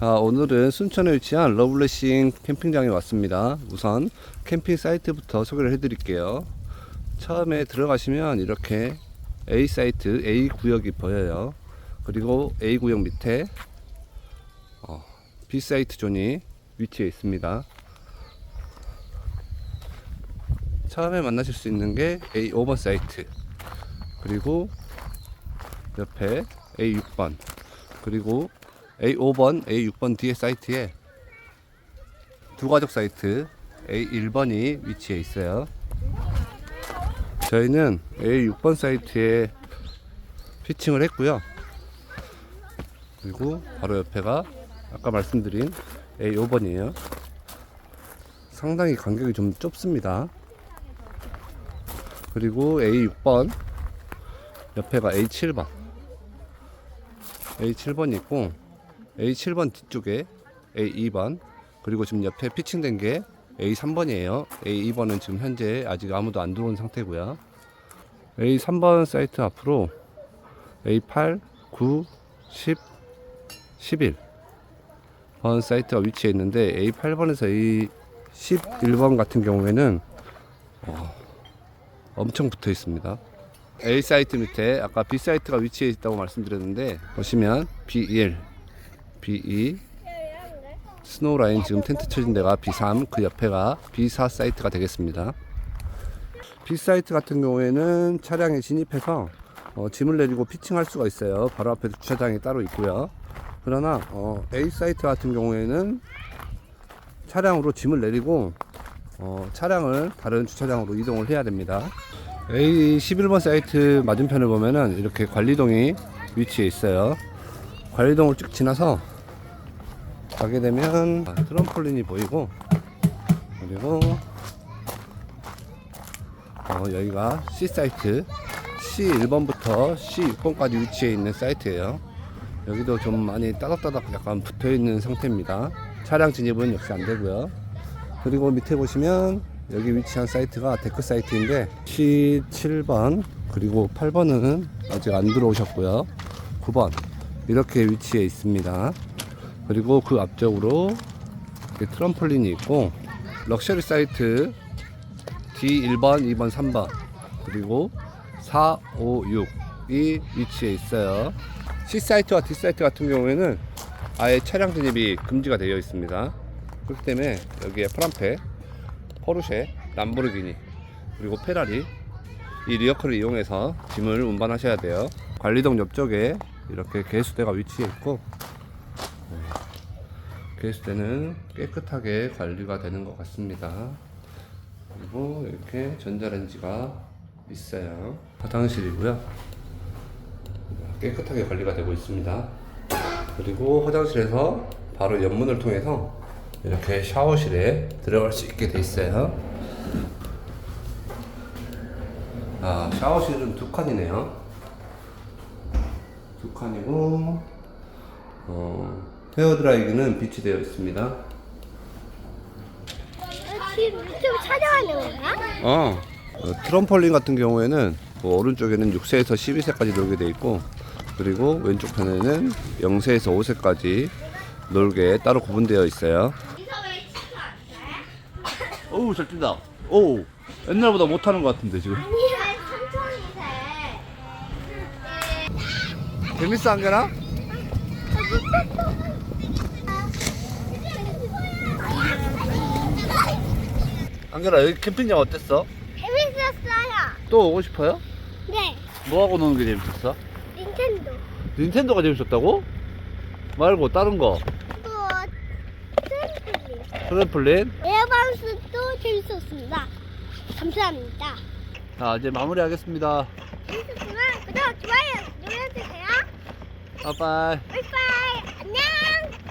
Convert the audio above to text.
아, 오늘은 순천에 위치한 러블레싱 캠핑장에 왔습니다. 우선 캠핑 사이트부터 소개를 해드릴게요. 처음에 들어가시면 이렇게 A 사이트, A 구역이 보여요. 그리고 A 구역 밑에 어, B 사이트 존이 위치해 있습니다. 처음에 만나실 수 있는 게 A 5번 사이트, 그리고 옆에 A 6번, 그리고 A5번, A6번 뒤에 사이트에 두 가족 사이트 A1번이 위치해 있어요. 저희는 A6번 사이트에 피칭을 했고요. 그리고 바로 옆에가 아까 말씀드린 A5번이에요. 상당히 간격이 좀 좁습니다. 그리고 A6번 옆에가 A7번 A7번이 있고 A7번 뒤쪽에 A2번 그리고 지금 옆에 피칭된 게 A3번이에요. A2번은 지금 현재 아직 아무도 안 들어온 상태고요. A3번 사이트 앞으로 A8, 9, 10, 11번 사이트가 위치해 있는데 A8번에서 A11번 같은 경우에는 어, 엄청 붙어 있습니다. A 사이트 밑에 아까 B 사이트가 위치해 있다고 말씀드렸는데 보시면 B1, B2 스노우 라인 지금 텐트 쳐진 데가 B3 그 옆에가 B4 사이트가 되겠습니다. B 사이트 같은 경우에는 차량에 진입해서 어, 짐을 내리고 피칭할 수가 있어요. 바로 앞에 주차장이 따로 있고요. 그러나 어, A 사이트 같은 경우에는 차량으로 짐을 내리고 어, 차량을 다른 주차장으로 이동을 해야 됩니다. A11번 사이트 맞은편을 보면은 이렇게 관리동이 위치해 있어요. 관리동을 쭉 지나서 가게 되면 아, 트럼폴린이 보이고 그리고 어, 여기가 C 사이트 C1번부터 C6번까지 위치해 있는 사이트예요. 여기도 좀 많이 따닥따닥 약간 붙어 있는 상태입니다. 차량 진입은 역시 안 되고요. 그리고 밑에 보시면 여기 위치한 사이트가 데크 사이트인데 C7번 그리고 8번은 아직 안 들어오셨고요. 9번 이렇게 위치해 있습니다. 그리고 그 앞쪽으로 이렇게 트럼폴린이 있고 럭셔리 사이트 D1번, 2번, 3번 그리고 4, 5, 6이 위치해 있어요. C 사이트와 D 사이트 같은 경우에는 아예 차량 진입이 금지가 되어 있습니다. 그렇기 때문에 여기에 프람페, 포르쉐, 람보르기니 그리고 페라리 이 리어커를 이용해서 짐을 운반하셔야 돼요. 관리동 옆쪽에 이렇게 개수대가 위치해 있고 네, 개수대는 깨끗하게 관리가 되는 것 같습니다. 그리고 이렇게 전자레인지가 있어요. 화장실이고요. 깨끗하게 관리가 되고 있습니다. 그리고 화장실에서 바로 옆문을 통해서 이렇게 샤워실에 들어갈 수 있게 돼 있어요. 아, 샤워실은 두 칸이네요. 두 칸이고, 어, 헤어드라이기는 비치되어 있습니다. 지금 유튜브 촬영하는 건가? 어, 어, 트럼펄린 같은 경우에는 그 오른쪽에는 6세에서 12세까지 놀게 돼 있고 그리고 왼쪽 편에는 0세에서 5세까지 놀게 따로 구분되어 있어요. 어우 잘 뛴다. 오 옛날보다 못하는 것 같은데 지금. 아니야 천천히 돼. 재밌어 안겨나? 안겨나 여기 캠핑장 어땠어? 재밌었어요. 또 오고 싶어요? 네, 뭐하고 노는 게 재밌었어? 닌텐도. 닌텐도가 재밌었다고? 말고 다른 거 또 트램플린. 트램플린 에어바운스도 재밌었습니다. 감사합니다. 자 이제 마무리하겠습니다 재밌었지만 구독, 좋아요 눌러주세요. 빠빠이 빠이빠이. 안녕.